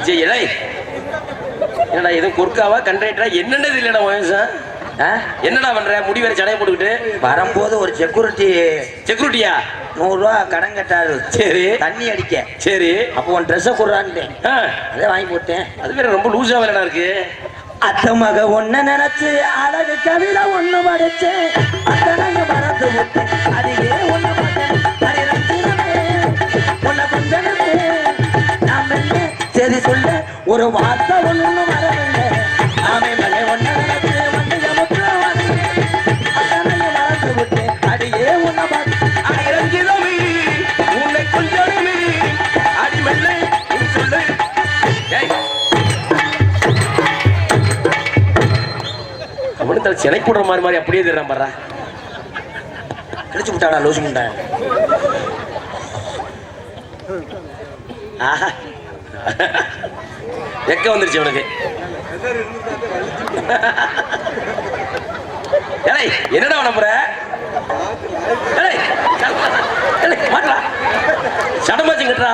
சரி இலை? என்னடா எதுவும் குறுக்காவா கண்ட்ரைட்டரா என்னன்னது இல்லடா வயசன் என்னடா பண்ற? முடி வேற சடைய போட்டுக்கிட்டு? வரும்போது ஒரு செக்யூரிட்டி செக்யூரிட்டியா நூறுரூவா கடன் கட்டாரு. சரி. தண்ணி அடிக்க. சரி. அப்போ உன் ட்ரெஸ்ஸை கொடுறான்ட்டேன் ஆ, அதை வாங்கி போட்டேன். அது வேற ரொம்ப லூசா வேறடா இருக்கு? அத்த மக ஒன்ன நினைச்சு அழகு கவிதை ஒண்ணு படிச்சேன் மறந்து விட்டேன். அது ஏன் ஒண்ணு உன்னை கொஞ்சமே ஒரு வார்த்தை ஒண்ணு வரவில்லை ஆமை மலை ஒன்ன வந்து எமக்கு மறந்து ஏன் அடிரஞ்சிதமே உன்னை கொஞ்சமே அடிமெல்ல சொல்லு. அவனு தலை போடுற மாதிரி மாதிரி அப்படியே தர்றான் பாரு. கிழிச்சு விட்டாடா லூசு முண்டை. ஆஹா. எக்க வந்துருச்சு அவனுக்கு என்னடா உடம்புற சடமாச்சு கட்டுறா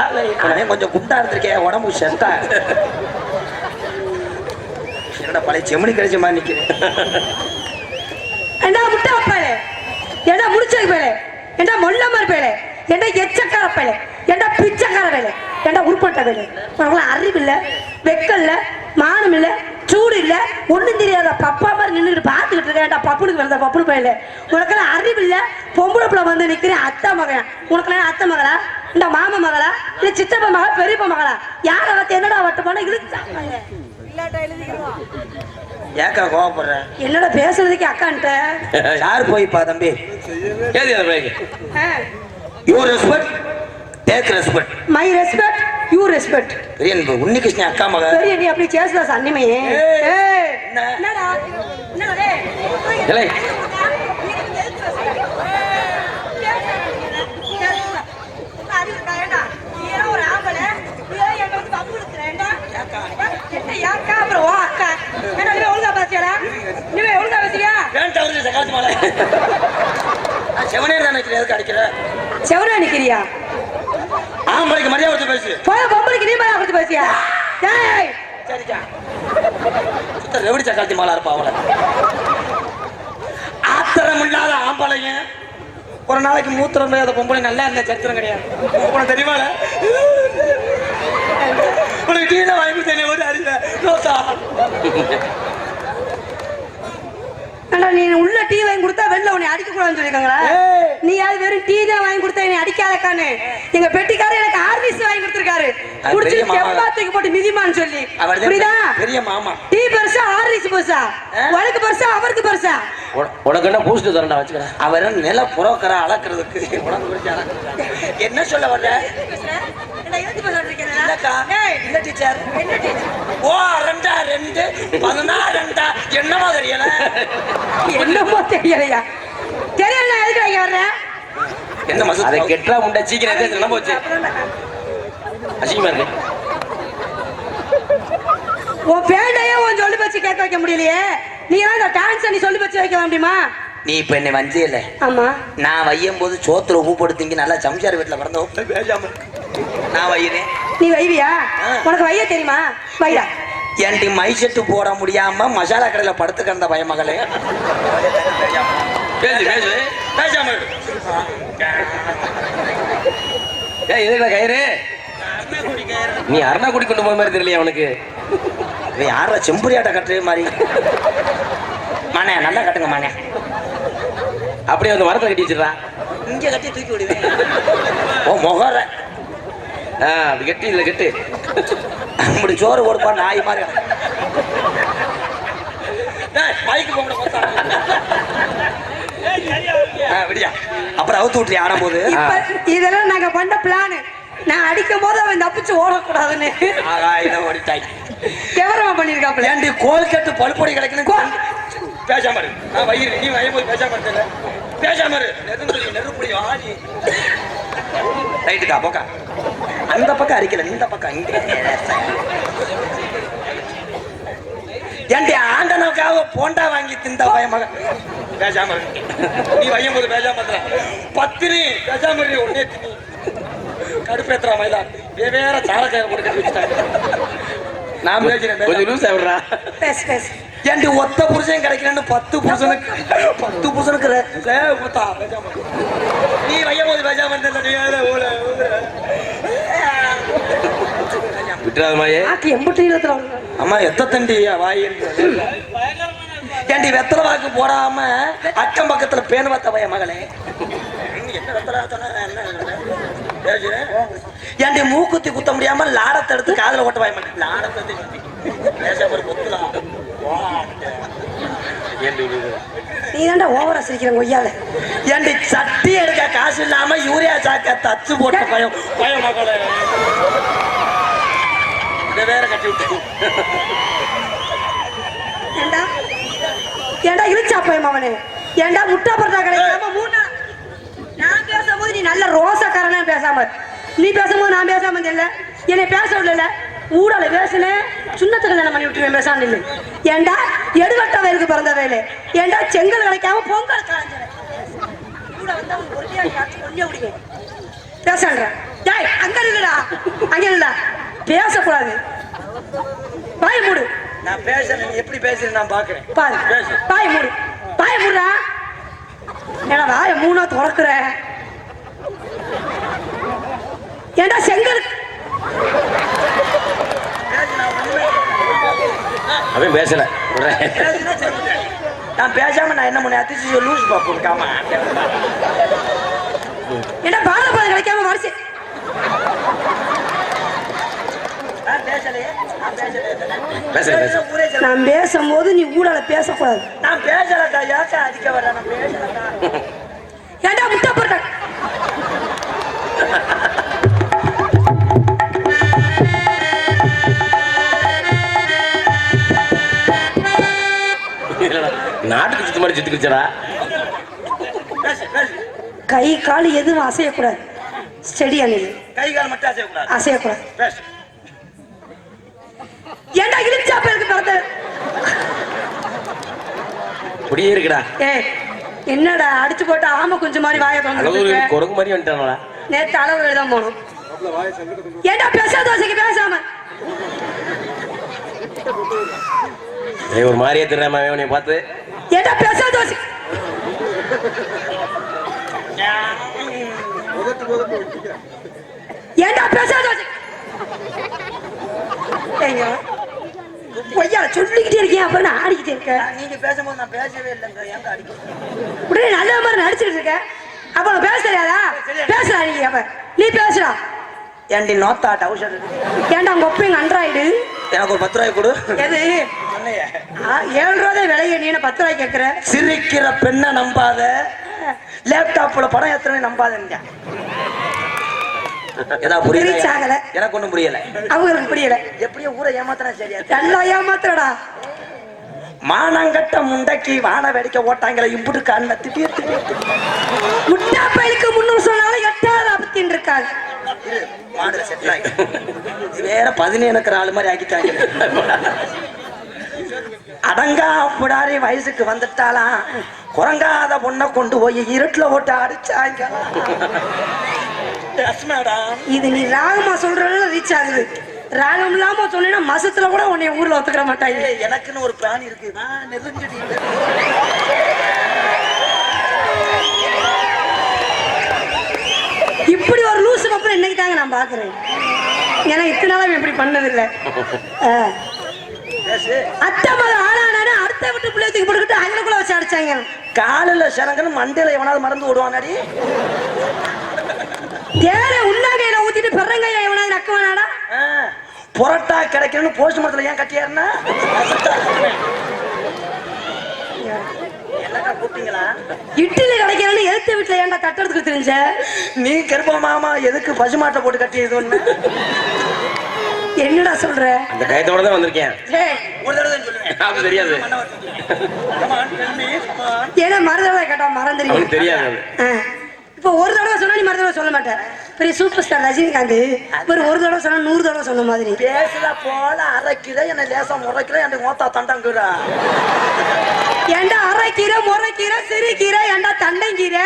கொஞ்சம் குண்டா இருந்திருக்கேன் உடம்பு செத்தா. என்னடா பழைய செம்மணி கிடைச்ச மாதிரி நிக்கிறேன் ஏண்டா முட்டா பேலே என்ன முடிச்சது பேலே ஏண்டா மொல்லமர் பேலே என்ன எச்சக்கார பேலே என்ன பிச்சைக்கார பேலே ஏண்டா உருப்பட்ட வேலை உனக்குலாம் அறிவு இல்ல வெக்கம் இல்ல மானம் இல்ல சூடு இல்ல ஒண்ணும் தெரியாத பப்பா மாதிரி நின்றுட்டு பார்த்துக்கிட்டு இருக்கேன் ஏண்டா பப்புனுக்கு வந்த பப்புனு பேல உனக்கெல்லாம் அறிவு இல்ல பொம்பளை பிள்ளை வந்து நிக்கிறேன் அத்தா மகன்? உனக்கெல்லாம் அத்தை மகளா? இந்த மாமா மகளா? இல்ல சித்தப்பா மகளா பெரியப்பா மகளா? யாரை வச்சு என்னடா வட்டு போனா? இழுச்சாங்க ஏக்கா கோவப்படுற? என்னடா பேசுறதுக்கு அக்கான்ட்ட? யார் போய்ப்பா தம்பி? You respect take respect my respect you respect பெரிய அன்பு உன்னிகிருஷ்ணன் அக்கா மக பெரிய நீ அப்படி ஏய், என்ன? என்னடா என்னடா டேய்? செவனே தான் எதுக்கு அடிக்கிற செவரா நிக்கிறியா? ஆம்பளைக்கு மரியாதை கொடுத்து பேசு. போய் பொம்பளைக்கு நீ மேல கொடுத்து பேசியா? டேய், சரிக்கா. சுத்த ரெவடி சக்காத்தி மாலா இருப்பா அவளை. ஆத்திரம் இல்லாத ஆம்பளைங்க. ஒரு நாளைக்கு மூத்திரம் போய் அந்த பொம்பளை நல்லா இருந்த சரித்திரம் கிடையாது. உனக்கு தெரியுமா உனக்கு டீ தான் வாங்கி கொடுத்தேன் ஒரு அறில ரோசா நீ உள்ள டீ வாங்கி கொடுத்தா வெளில உன்னை அடிக்க கூடாதுன்னு சொல்லிருக்காங்களா. நீ யாரு வெறும் டீ தான் வாங்கி கொடுத்தா என்னை அடிக்காதக்கான்னு. எங்க பெட்டிக்காரர் எனக்கு ஆர்பிஸ் வாங்கி கொடுத்திருக்காரு. அது குடிச்சு. செம்பாத்துக்கு போட்டு மிதிமான்னு சொல்லி. அவர் புரியுதா? பெரிய மாமா. டீ பெருசா ஆர்பிஸ் பெருசா? உனக்கு பெருசா அவருக்கு பெருசா? உன- உனக்கு என்ன பூஸ்ட் தரண்டா வச்சுக்கடா. அவர் நில புரோக்கரை அளக்குறதுக்கு உடம்பு என்ன சொல்ல வர்ற? இல்லக்கா இல்ல டீச்சர்? ஓ ரெண்டா ரெண்டு. பதினாறு ரெண்டா. என்னமா தெரியல? என்னமோ தெரியலையா? தெரியல எதுக்கு என்ன அதை மசூத் கெட்டா முண்டை சீக்கிரம் எது போச்சு? அசிங்கமா இருக்கு. உன் பேண்டையே உன் சொல்லி வச்சு கேட்க வைக்க முடியலையே. நீ எல்லாம் இந்த டான்ஸ் நீ சொல்லி வச்சு வைக்க முடியுமா நீ இப்ப என்னை வஞ்சியல ஆமா. நான் வையும் போது சோத்துல உப்பு போட்டு திங்கி நல்லா சம்சார் வீட்டுல பிறந்த பேசாம. நான் வையிறேன். நீ வைவியா. உனக்கு வைய தெரியுமா? வைடா. என்டி மை செட்டு போட முடியாம மசாலா கடையில படுத்து கிடந்த பயமகளே பேசு பேசு. பேசாம கயிறு? நீ அருணாக்குடி கொண்டு போன மாதிரி தெரியலையா அவனுக்கு இவன் யாரா செம்புரியாட்ட கட்டுற மாதிரி? மானே நல்லா கட்டுங்க மானே. அப்படியே அந்த மரத்துல கட்டி வச்சிடறான் இங்க கட்டி தூக்கி விடுவேன். ஓ முகர ஆ அப்படி கட்டி இதுல கட்டு. இப்படி சோறு கொடுப்பா நாய் மாதிரி. பைக்கு விடியா. அப்புறம் அவுத்து விட்டுறியா ஆடும் போது இதெல்லாம் நாங்க பண்ண பிளான் நான் அடிக்கும் போது அவன் தப்பிச்சு ஓடக்கூடாதுன்னு. ஓடிட்டாய். விவரமா பண்ணிருக்காப்ல ஏண்டி கோல் கட்டு பழுப்பொடி கிடைக்கணும் பேசாம இரு. நான் வயிறு நீ வயிறு போய் பேசாம இருக்கல பேசாம இரு. நெருப்புடி நெருப்புடி ஆடி. ரைட்டுக்கா போக்கா அந்த பக்கம் அடிக்கல இந்த பக்கம் இங்க ஏண்டி ஆண்டனவுக்காக போண்டா வாங்கி திந்த பயமக பேசாம இரு நீ வையும் போது பேசாம இருந்த பத்திரி பேசாம இரு உடனே திணி கடுப்பேத்துறா மயிலா வெவ்வேற சாரக்காய போட்டு கட்டி வச்சுட்டாங்க நான் பேசுறேன் பேச. கொஞ்சம் லூஸ் ஆகுறா பேசு பேசு ஏன்டி ஒத்த புருஷன் கிடைக்கலன்னு பத்து புருஷனுக்கு பத்து புருஷனுக்கு நீ வையும் போது பேசாம. விட்டுறாத மாயே. அம்மா எத்த தண்டி வாய் ஏண்டி வெத்தலை வாக்கு போடாம அக்கம் பக்கத்துல பேன் வத்த பைய மகளே? என்ன வெத்தலை வாத்தனா, என்ன? பேசு. ஏண்டி மூக்குத்தி குத்த முடியாம லாடத்தை எடுத்து காதுல ஓட்ட வாய் மாட்டேன் லாடத்தை பேச ஒரு கொத்துலாம்? நீ தாண்டா ஓவரா சிரிக்கிற கொய்யால ஏண்டி சட்டி எடுக்க காசு இல்லாம யூரியா சாக்க தச்சு போட்ட பயம். பயம் வேற கட்டி விட்டு. ஏண்டா? ஏண்டா இழுச்சா போய் மவனே ஏண்டா முட்டா பரோட்டா கிடைக்காம மூணா நான் பேசும்போது நீ நல்ல ரோசக்காரனா பேசாம. நீ பேசும்போது நான் பேசாம இல்ல என்னை பேச விடல ஊடால பேசுனேன். சுண்ணத்தை கல்யாணம் பண்ணி விட்டுருவேன் பேசாம இல்லை ஏண்டா எடுவட்ட வயலுக்கு பிறந்த வேலை ஏண்டா செங்கல் கிடைக்காம பொங்கல் காய்ஞ்சல கூட வந்தா உனக்கு ஒல்லியா காய்ச்சி ஒல்லியா விடுங்க பேசான்ற. டேய் அங்க இல்லடா அங்க இல்லடா பேசக்கூடாது. வாய் மூடு. நான் பேசுறேன் எப்படி பேசுறேன் நான் பாக்குறேன். பாரு. பாய் மூடு. பாய் மூடுறா ஏன்னா வாய மூணா திறக்குற? ஏண்டா செங்கல் அவன் பேசல. நான் பேசாம நான் என்ன பண்ண அதிர்ச்சி லூஸ் பாப்போம் காமா ஏண்டா பாலப்பழம் கிடைக்காம வரிசை நான் சொல்ல- பேசும்போது நீ ஊடால பேசக்கூடாது. நான் பேசலக்கா ஏக்கா அடிக்க வர நான் பேசலக்கா சுத்திக்கிச்சடா கை கால் எதுவும் அசையக்கூடாது. ஸ்டெடி அணில் கை கால் மட்டும் அசையக்கூடாது. அசையக்கூடாது. ஏண்டா இழிச்சா பேருக்கு பிறந்த? இப்படியே இருக்குடா. ஏய் என்னடா அடிச்சு போட்டு ஆமை குஞ்சு மாதிரி வாயை திறந்து குரங்கு மாதிரி வந்துட்டானடா. நேத்து அளவு எழுத போனோம். ஏண்டா பேச தோசைக்கு பேசாம? ஒரு மாதிரியே தெரியாம உன்னை பார்த்து. ஏண்டா பேச தோசை ஏண்டா பேச தோசை பொய்யா சொல்லிக்கிட்டே இருக்கேன் அப்புறம் நான் ஆடிக்கிட்டே இருக்கேன். நீங்க பேசும்போது நான் பேசவே இல்லைங்க ஏங்க அடிக்க உடனே நல்ல மாதிரி நடிச்சுக்கிட்டு இருக்க அப்ப நான் பேச தெரியாதா பேசுறா நீ அப்ப நீ பேசுறா ஏண்டி நோத்தா டவுசர் ஏண்டா உங்க ஒப்பைங்க அண்ட்ராய்டு எனக்கு ஒரு பத்து ரூபாய் கொடு. எது? ஏழு ரூபாய் விலைய. நீ பத்து ரூபாய் கேட்குற சிரிக்கிற பெண்ணை நம்பாத. லேப்டாப்ல படம் எத்தனை நம்பாதீங்க ஏதா Reach புரியல ஆகல. எனக்கு ஒண்ணும் புரியல. அவங்களுக்கு புரியல. எப்படியோ ஊரை ஏமாத்தினா சரியா? நல்லா ஏமாத்துறடா. மானங்கட்ட முண்டைக்கு வான வெடிக்க ஓட்டாங்களே இம்புட்டு கண்ண திட்டிய திட்டிய முட்டா பயலுக்கு முன்னூறு சொன்னாலும் எட்டாவது ஆபத்தின் செட்டில் ஆகி. வேற பதினேழுக்கிற ஆளு மாதிரி ஆக்கிட்டாங்க. அடங்கா புடாரி வயசுக்கு வந்துட்டாலாம் குரங்காத பொண்ணை கொண்டு போய் இருட்டுல ஓட்டு அடிச்சாங்க. இது நீ ராகமா சொல்றதுல ரீச் ஆகுது. ராகம் இல்லாம சொன்னீங்கன்னா மசத்துல கூட உன்னை ஊர்ல ஒத்துக்கிற மாட்டாங்க. எனக்குன்னு ஒரு பிராணி இருக்கு. நான் நெருங்கிட்டு இப்படி ஒரு லூசு அப்புறம் இன்னைக்கு தாங்க நான் பாக்குறேன் ஏன்னா இத்தனை நாளா இவன் இப்படி பண்ணதில்ல. அத்தை மகன் ஆளானானே அடுத்த விட்டு பிள்ளைத்துக்கு போட்டுக்கிட்டு அங்கனக்குள்ள வச்சு அடிச்சாங்க. காலில் சனங்கன்னு மண்டையில எவனாவது மறந்து விடுவானாடி? தேனை உண்ணாங்கையில ஊத்திட்டு பெறங்கையில எவனாவது நக்குவானாடா? புரோட்டா கிடைக்கணும்னு போஸ்ட் மரத்துல ஏன் கட்டியாருன்னா? கூப்பிட்டீங்களா? இட்லி கிடைக்கிறேன்னு எழுத்த வீட்டுல ஏன்டா கட்டுறதுக்கு தெரிஞ்ச? நீ கருப்ப மாமா எதுக்கு பசுமாட்டை போட்டு கட்டியது ஒண்ணு? என்னடா சொல்ற? அந்த கயத்தோட தான் வந்திருக்கேன். ஒரு தடவை சொல்லுவேன். அது தெரியாது. ஏன்னா மறந்தடவை கேட்டா அவனுக்கு தெரியாது. இப்போ ஒரு தடவை சொன்னா நீ மறு தடவை சொல்ல மாட்டேன் பெரிய சூப்பர் ஸ்டார் ரஜினிகாந்த். ஒரு ஒரு தடவை சொன்னா நூறு தடவை சொன்ன மாதிரி. பேசுற போல அரைக்கிற என்ன லேசா முறைக்கிற என் மோத்தா தண்டாங்குறா ஏண்டா அரைக்கீரை முறைக்கீரை சிறுகீரை ஏண்டா தண்டங்கீரை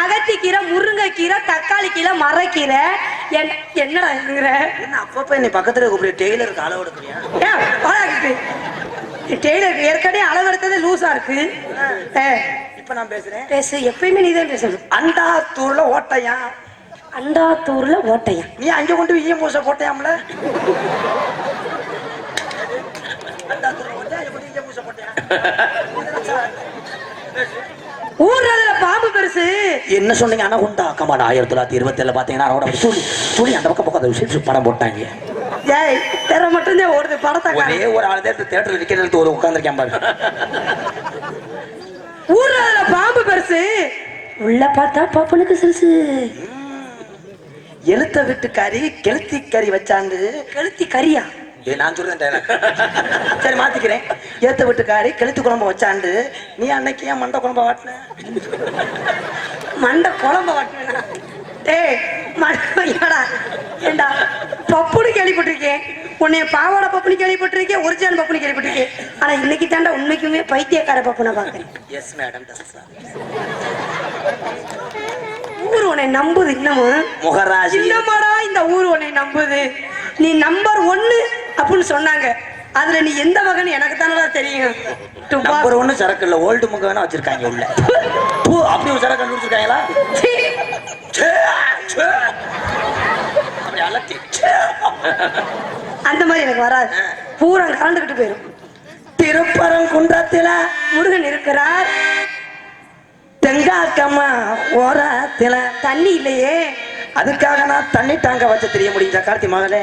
அகத்திக்கீரை முருங்கைக்கீரை தக்காளி கீரை மரக்கீரை? என்- என்னடா இருக்கிற என்ன அப்பப்ப நீ பக்கத்துல கூப்பிடு. டெய்லருக்கு அளவு எடுக்கிறியா? ஏன் பாழாக்கு டெய்லர் ஏற்கனவே அளவெடுத்தது லூசா இருக்கு. ஏ, இப்ப நான் பேசுறேன். பேசு எப்பயுமே நீதான் பேசணும். அண்டா தூர்ல ஓட்டையா? அண்டாத்தூர்ல ஓட்டையா? நீ அங்க கொண்டு போய் ஈயம் பூசை போட்டையாம்ல? அண்டாத்தூர்ல ஓட்டையா, ஊர்ல பாம்பு பெருசு. என்ன சொன்னீங்க? அனகுண்டா கமான் ஆயிரத்தி தொள்ளாயிரத்தி இருபத்தி பாத்தீங்கன்னா சுழி சுழி அந்த பக்கம் பக்கம் விஷயம் படம் போட்டாங்க. ஏய் தெர மட்டும்தான் ஓடுது படத்தை ஒரே ஒரு ஆள் தான் தேட்டர்ல நிக்கிறது ஒரு உட்காந்துருக்கேன் பாரு. ஊர்ல பாம்பு பெருசு. உள்ள பார்த்தா பாப்பனுக்கு சிறுசு. எழுத்த விட்டு கறி கெளுத்தி கறி வச்சாண்டு கழுத்தி கரியா ஏய், நான் சொல்றேன். சரி மாத்திக்கிறேன். ஏத்த விட்டு காரி கெளுத்தி குழம்பு வச்சாண்டு நீ அன்னைக்கு ஏன் மண்டை குழம்பு வாட்டின? மண்டை குழம்ப வட்டினா டேய் மண்டா ஏண்டா பப்புனு கேள்விப்பட்டிருக்கேன். உன்னைய பாவாடை பப்புனு கேள்விப்பட்டிருக்கேன் ஒரிஜினல் பப்புனு கேள்விப்பட்டிருக்கேன். ஆனா இன்னைக்கு தாண்டா உண்மைக்குமே பைத்தியக்கார பப்புனை பாக்குறேன். எஸ் மேடம் ஊர் உன்னை நம்புது இன்னமும். முகராஜி. இன்னமாடா இந்த ஊர் உன்னை நம்புது. நீ நம்பர் ஒன்னு அப்படின்னு சொன்னாங்க. அதுல நீ எந்த வகைன்னு எனக்கு தானடா தெரியும். நம்பர் ஒண்ணு சரக்கு இல்ல ஓல்டு முக வேணா வச்சிருக்காங்க உள்ள. பூ அப்படி ஒரு சரக்கு கண்டுபிடிச்சிருக்காங்களா. அப்படி அலட்டி. அந்த மாதிரி எனக்கு வராது. பூரா கலந்துக்கிட்டு போயிரும். திருப்பரங்குன்றத்தில முருகன் இருக்கிறார். தெங்காக்கம்மா ஓரத்தில. தண்ணி இல்லையே. அதுக்காக நான் தண்ணி டாங்க வச்சு தெரிய முடியும் கார்த்தி மகளே